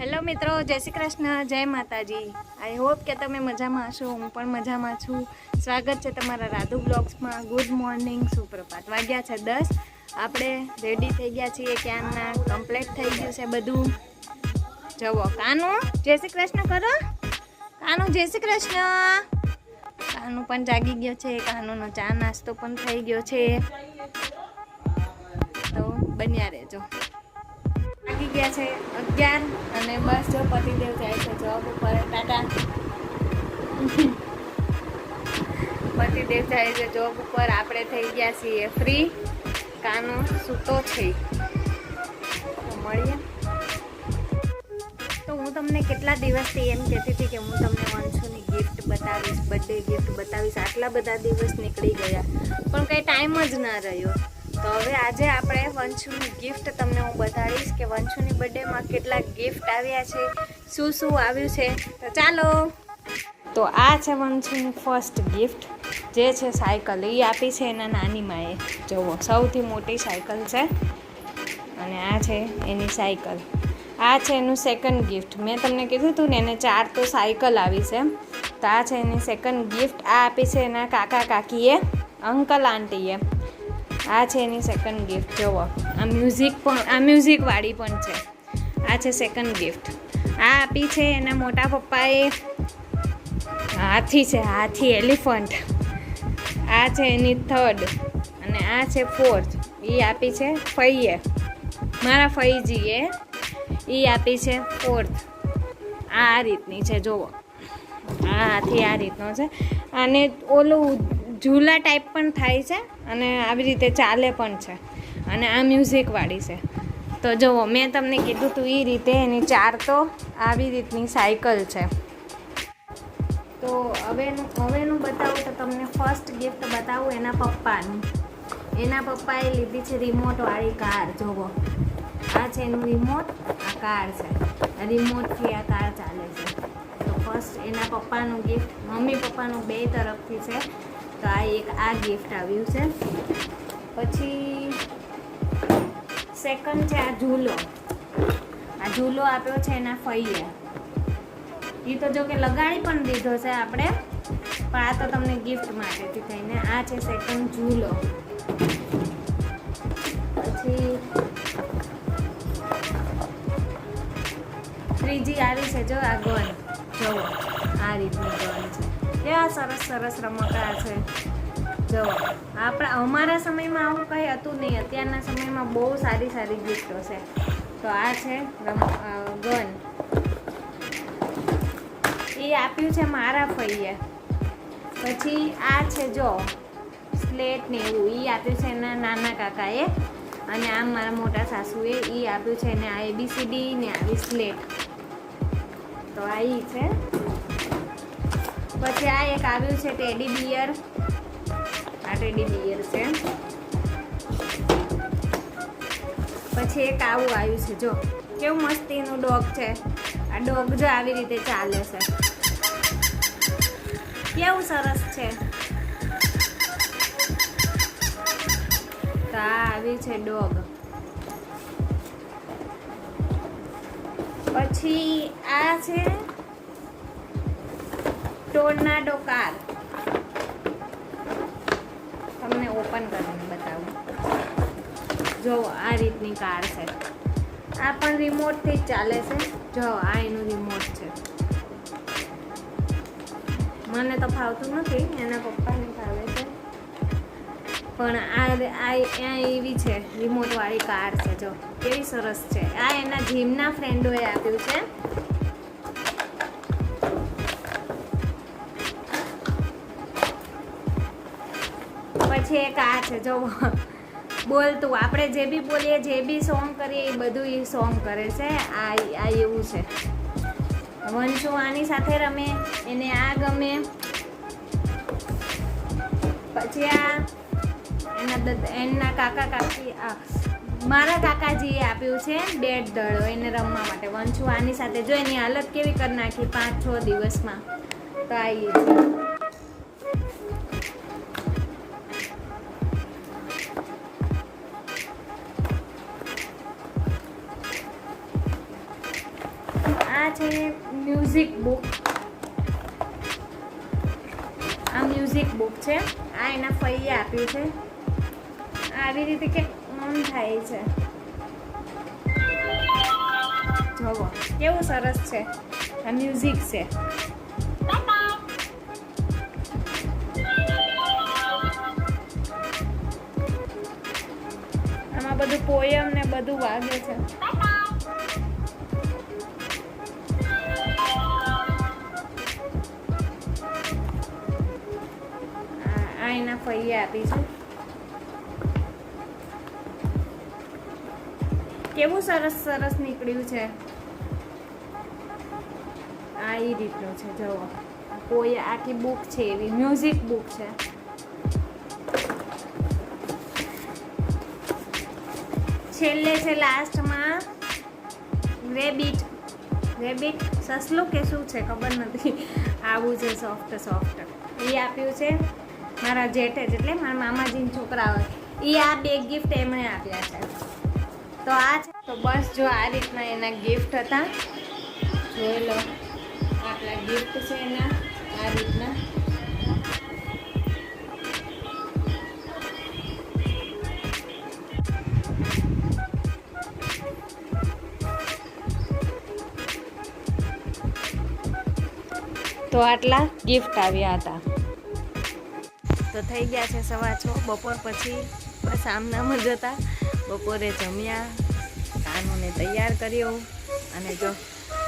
Hello મિત્રો, જય શ્રી કૃષ્ણ, જય માતાજી. આઈ હોપ કે તમે મજામાં હશો, હું પણ મજામાં છું. સ્વાગત છે તમારા રાધુ બ્લોગ્સમાં. ગુડ મોર્નિંગ સુપ્રભાત. વાગ્યા છે દસ. આપણે રેડી થઈ ગયા છીએ ક્યાંના કમ્પ્લીટ થઈ ગયું છે બધું. જવો કાનું? જય શ્રી કૃષ્ણ કરો. કાનું, જય શ્રી કૃષ્ણ. કાનું પણ જાગી ગયો છે. કાનુનો ચા નાસ્તો પણ થઈ ગયો છે. તો બન્યા રહેજો. વાગી ગયા છે અગિયાર અને બસ જો પતિદેવ જાય છે જોબ ઉપર. ટાટા. પતિદેવ જાય છે જોબ ઉપર. આપણે થઈ ગયા છીએ ફ્રી કાનો સૂતો છે મળીએ. તો હું તમને કેટલા દિવસથી એમ કહેતી હતી કે હું તમને વંશુની ગિફ્ટ બતાવીશ બર્થડે ગિફ્ટ બતાવીશ. આટલા બધા દિવસ નીકળી ગયા. પણ કંઈ ટાઈમ જ ના રહ્યો. તો હવે આજે આપણે વંશુની ગિફ્ટ તમને હું બતાડીશ કે વંશુની બર્થડેમાં કેટલા ગિફ્ટ આવ્યા છે, શું શું આવ્યું છે, તો ચાલો. તો આ છે વંશુની ફર્સ્ટ ગિફ્ટ જે છે સાયકલ. એ આપી છે એના નાની માએ. જુઓ, સૌથી મોટી સાયકલ છે. અને આ છે એની સાયકલ. આ છે એનું સેકન્ડ ગિફ્ટ મેં તમને કીધું હતું ને, એને ચાર તો સાયકલ આવી છે તો આ છે એની સેકન્ડ ગિફ્ટ આ આપી છે એના કાકા કાકીએ, અંકલ આંટીએ. આ છે એની સેકન્ડ ગિફ્ટ જુઓ આ મ્યુઝિક પણ, આ મ્યુઝિકવાળી પણ છે. આ છે સેકન્ડ ગિફ્ટ આ આપી છે એના મોટા પપ્પાએ. હાથી છે, હાથી, એલિફન્ટ. આ છે એની થર્ડ અને આ છે ફોર્થ એ આપી છે ફઈએ. મારા ફઈજીએ એ આપી છે ફોર્થ આ રીતની છે જુઓ આ હાથી આ રીતનો છે. અને ઓલું ઝૂલા ટાઈપ પણ થાય છે અને આવી રીતે ચાલે પણ છે. અને આ મ્યુઝિકવાળી છે. તો જુઓ, મેં તમને કીધું તું એ રીતે એની ચાર તો આવી રીતની સાયકલ છે. તો હવેનું હવેનું બતાવું તો તમને ફર્સ્ટ ગિફ્ટ બતાવું એના પપ્પાનું. એના પપ્પાએ લીધી છે રિમોટવાળી કાર જુઓ. આ છે એનું રિમોટ આ કાર છે. રિમોટથી આ કાર ચાલે છે. તો ફર્સ્ટ એના પપ્પાનું ગિફ્ટ મમ્મી પપ્પાનું બે તરફથી છે. તો આ એક આ ગિફ્ટ આવ્યું છે. પછી સેકન્ડ છે આ ઝૂલો. આ ઝૂલો આપ્યો છે એના ફઈએ. એ તો જો કે લગાડી પણ દીધો છે આપણે, પણ આ તો તમને ગિફ્ટ માટેથી થઈને આ છે સેકન્ડ ઝૂલો. પછી ત્રીજી આવી છે જો આ ગન જુઓ, આ રીતની ગન છે. કેવા સરસ સરસ રમકડા છે. જો, આપણા, અમારા સમયમાં આવું કંઈ હતું નહીં. અત્યારના સમયમાં બહુ સારી સારી ગિફ્ટો છે. તો આ છે ગન. એ આપ્યું છે મારા ફઈએ. પછી આ છે જો, સ્લેટ ને એવું. એ આપ્યું છે એના નાના કાકાએ. અને આમ મારા મોટા સાસુએ એ આપ્યું છે એને આ એબીસીડી ને આવી સ્લેટ. તો આ છે. પછી આ એક આવ્યું છે ટેડી બિયર. આ ટેડી બિયર છે. પછી એક આવું આવ્યું છે, જો. કેવું મસ્તીનું ડોગ છે. આ ડોગ જો આવી રીતે ચાલે છે. કેવું સરસ છે. તો આ આવી છે ડોગ. પછી આ છે ટોર્નાડો કાર તમને ઓપન કરીને બતાવું. જો આ રીતની કાર છે. આ પણ રિમોટથી જ ચાલે છે. જો આ એનું રિમોટ છે. મને તો ફાવતું નથી, એના પપ્પાને ફાવે છે. પણ આ આ એવી છે રિમોટવાળી કાર છે, જો. કેવી સરસ છે. આ એના જીમના ફ્રેન્ડોએ આપ્યું છે. પછી એક આ છે. જો બોલતું આપણે જે બી બોલીએ, જે બી સોંગ કરીએ, એ બધું એ સોંગ કરે છે. આ આ એવું છે. વંશુ આની સાથે રમે, એને આ ગમે. પછી આ એના એના કાકા કાકી મારા કાકાજીએ આપ્યું છે બેટ દડો એને રમવા માટે. વંશુ આની સાથે જો એની હાલત કેવી કરી નાખી પાંચ છ દિવસમાં. તો આવી છે મ્યુઝિક બુક આ મ્યુઝિક બુક છે. આ એના ફઈએ આપ્યું છે. આવી રીતે કે ઓન થાય છે. જોવો, કેવું સરસ છે. આ મ્યુઝિક છે. આમાં બધું પોયમ ને બધું વાગે છે. ફઈએ આપી છે. કેવું સરસ સરસ નીકળ્યું છે. આ એ રીતનું છે, જુઓ. કોઈ આખી બુક છે એવી, મ્યુઝિક બુક છે. છેલ્લે છે લાસ્ટમાં રેબિટ. રેબિટ સસલું કે શું છે ખબર નથી. આવું છે સોફ્ટ સોફ્ટ. એ આપ્યું છે. મારા જેઠે જ એટલે મારા મામાજીના છોકરા હોય. એ આ બે ગિફ્ટ એમણે આપ્યા છે. તો આ છે. તો બસ જો આ રીતના એના ગિફ્ટ હતા. જોઈ લો. આપણા ગિફ્ટ છે એના. આ રીતના. તો આટલા ગિફ્ટ આવ્યા હતા. તો થઈ ગયા છે સવા છ. બપોર પછી બસ આમનામ જ હતા. બપોરે જમ્યા કાનોને તૈયાર કર્યો. અને જો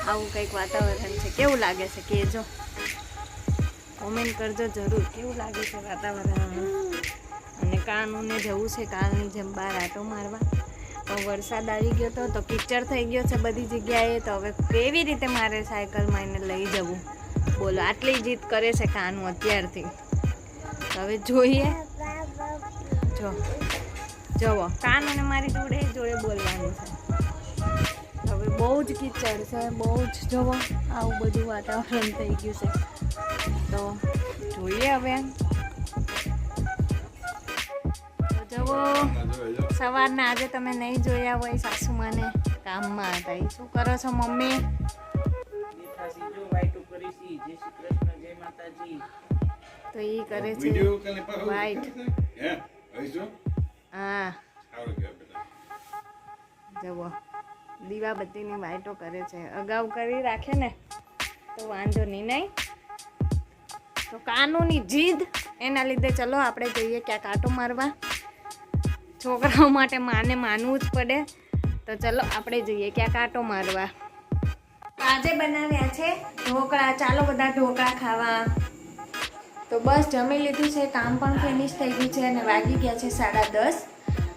આવું કંઈક વાતાવરણ છે, કેવું લાગે છે કહેજો. કોમેન્ટ કરજો જરૂર, કેવું લાગે છે વાતાવરણ? અને કાનુને જવું છે કાલની જેમ બહાર આટો મારવા. પણ વરસાદ આવી ગયો તો તો કિચડ થઈ ગયો છે બધી જગ્યાએ. તો હવે કેવી રીતે મારે સાયકલમાં એને લઈ જવું? બોલો, આટલી જીદ કરે છે કાનું અત્યારથી. હવે જોઈએ. જો. જવો. કાન અને મારી જોડે જોડે બોલવાનું છે. હવે બહુ જ કિચડ છે બહુ જ. જવો આવું બધું વાતાવરણ થઈ ગયું છે. તો જોઈએ હવે. જવો. સવારના આજે તમે નહીં જોયા હોય સાસુમાને કામમાં હતા. શું કરો છો મમ્મી? જય શ્રી કૃષ્ણ જય માતાજી. તો એ કરે છે. વાઈટ. હે? જવો દીવા બધીની વાઈટો કરે છે. અગાઉ કરી રાખે ને તો વાંધો નહીં નહીં? તો કાનૂની જીદ એના લીધે ચલો આપણે જઈએ ક્યાંક આટો મારવા. છોકરાઓ માટે માને માનવું જ પડે. તો ચલો આપણે જઈએ ક્યાંક આટો મારવા. આજે બનાવ્યા છે ઢોકળા. ચાલો બધા ઢોકળા ખાવા. તો બસ જમી લીધું છે, કામ પણ ફિનિશ થઈ ગયું છે અને વાગી ગયા છે સાડા દસ.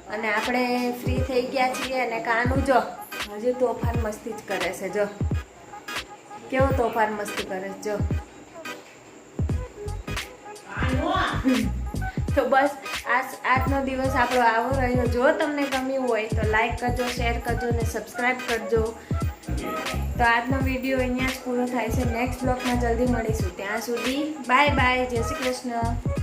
અને આપણે ફ્રી થઈ ગયા છીએ અને કાનું જો, હજી તોફાન મસ્તી જ કરે છે, જો. કેવો તોફાન મસ્તી કરે છે, જો. તો બસ આજ, આજનો દિવસ આપણો આવો રહ્યો. જો તમને ગમ્યું હોય તો લાઈક કરજો શેર કરજો અને સબસ્ક્રાઈબ કરજો. તો આજનો વીડિયો અહીંયા જ પૂરો થાય છે. નેક્સ્ટ બ્લોગમાં જલ્દી મળીશું. ત્યાં સુધી બાય બાય જય શ્રી કૃષ્ણ.